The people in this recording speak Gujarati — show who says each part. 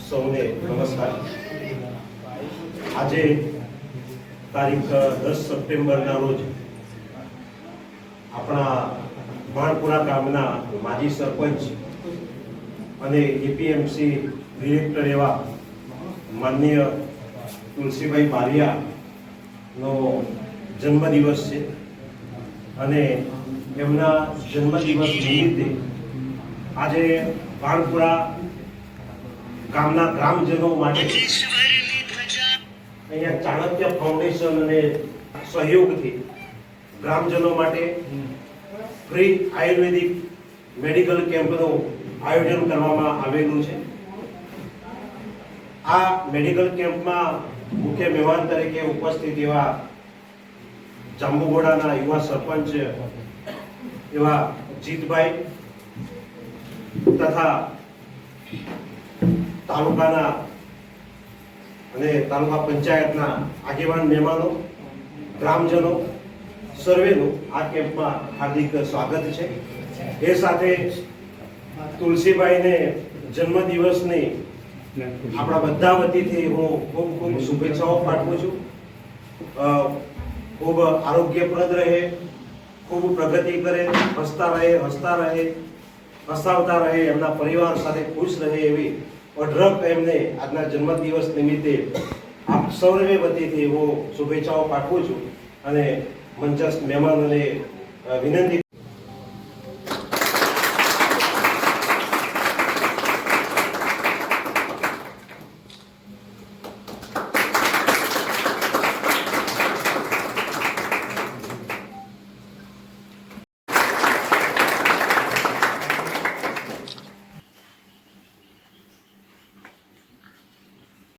Speaker 1: સૌને નમસ્કાર. આજે તારીખ દસ સપ્ટેમ્બરના રોજ આપણા માણપુરા ગામના માજી સરપંચ અને એપીએમસી ડિરેક્ટર એવા માનનીય તુલસીભાઈ બારિયાનો જન્મદિવસ છે અને એમના જન્મદિવસ નિમિત્તે આજે વાણપુરા ગામના ગ્રામજનો માટે અહીંયા ચાણક્ય ફાઉન્ડેશન અને સહયોગથી ગ્રામજનો માટે ફ્રી આયુર્વેદિક મેડિકલ કેમ્પનું આયોજન કરવામાં આવેલું છે. આ મેડિકલ કેમ્પમાં મુખ્ય મહેમાન તરીકે ઉપસ્થિત એવા જાંબુઘોડાના યુવા સરપંચ એવા જીતભાઈ તથા તાલુકાના અને તાલુકા પંચાયતના આગેવાન મહેમાનો, ગ્રામજનો, સર્વેનું આ કેમ્પમાં હાર્દિક સ્વાગત છે. એ સાથે તુલસીભાઈને જન્મદિવસની આપણા બધા વતીથી હું ખૂબ ખૂબ શુભેચ્છાઓ પાઠવું છું. ખૂબ આરોગ્યપ્રદ રહે, ખૂબ પ્રગતિ કરે, હસતા રહે હસતા રહે હસાવતા રહે, એમના પરિવાર સાથે ખુશ રહે એવી અઢળક એમને આજના જન્મદિવસ નિમિત્તે આપ સૌને વતીથી હું શુભેચ્છાઓ પાઠવું છું અને મંચસ્થ મહેમાનોને વિનંતી